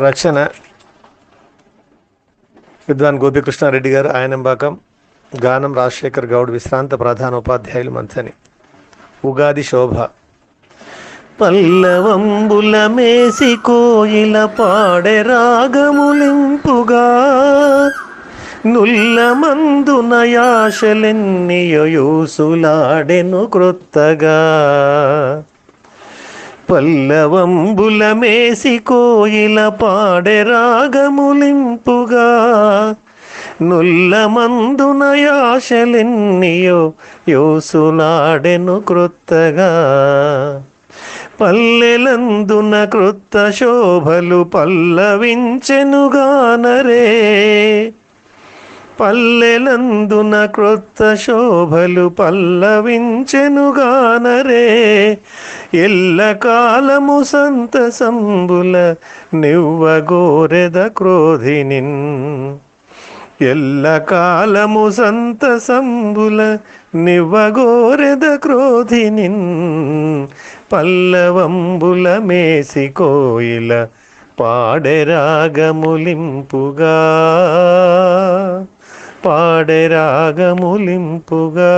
రక్షణ. విద్వాన్ గోపికృష్ణారెడ్డి గారు ఆయనంబాకం గానం రాజశేఖర్ గౌడ్ విశ్రాంత ప్రధాన ఉపాధ్యాయులు మంచని. ఉగాది శోభ. పల్లవంబుల మేసి కోయిల పాడే రాగములింపుగా నుల్లమందున యాశలెన్నియూసులాడెను క్రొత్తగా. పల్లవంబులమేసి కోయిల పాడే రాగములింపుగా నుల్లమందున యాశలెన్నియో యోసులాడెను క్రొత్తగా. పల్లెలందున క్రొత్త శోభలు పల్లవించెనుగానరే. పల్లెలందున క్రొత్త శోభలు పల్లవించెనుగానరే. ఎల్లకాలము సంతసంబుల నివ్వగోరెద క్రోధినిన్. ఎల్లకాలము సంతసంబుల నివ్వగోరెద క్రోధినిన్. పల్లవంబుల మేసి కోయిల పాడే రాగములింపుగా.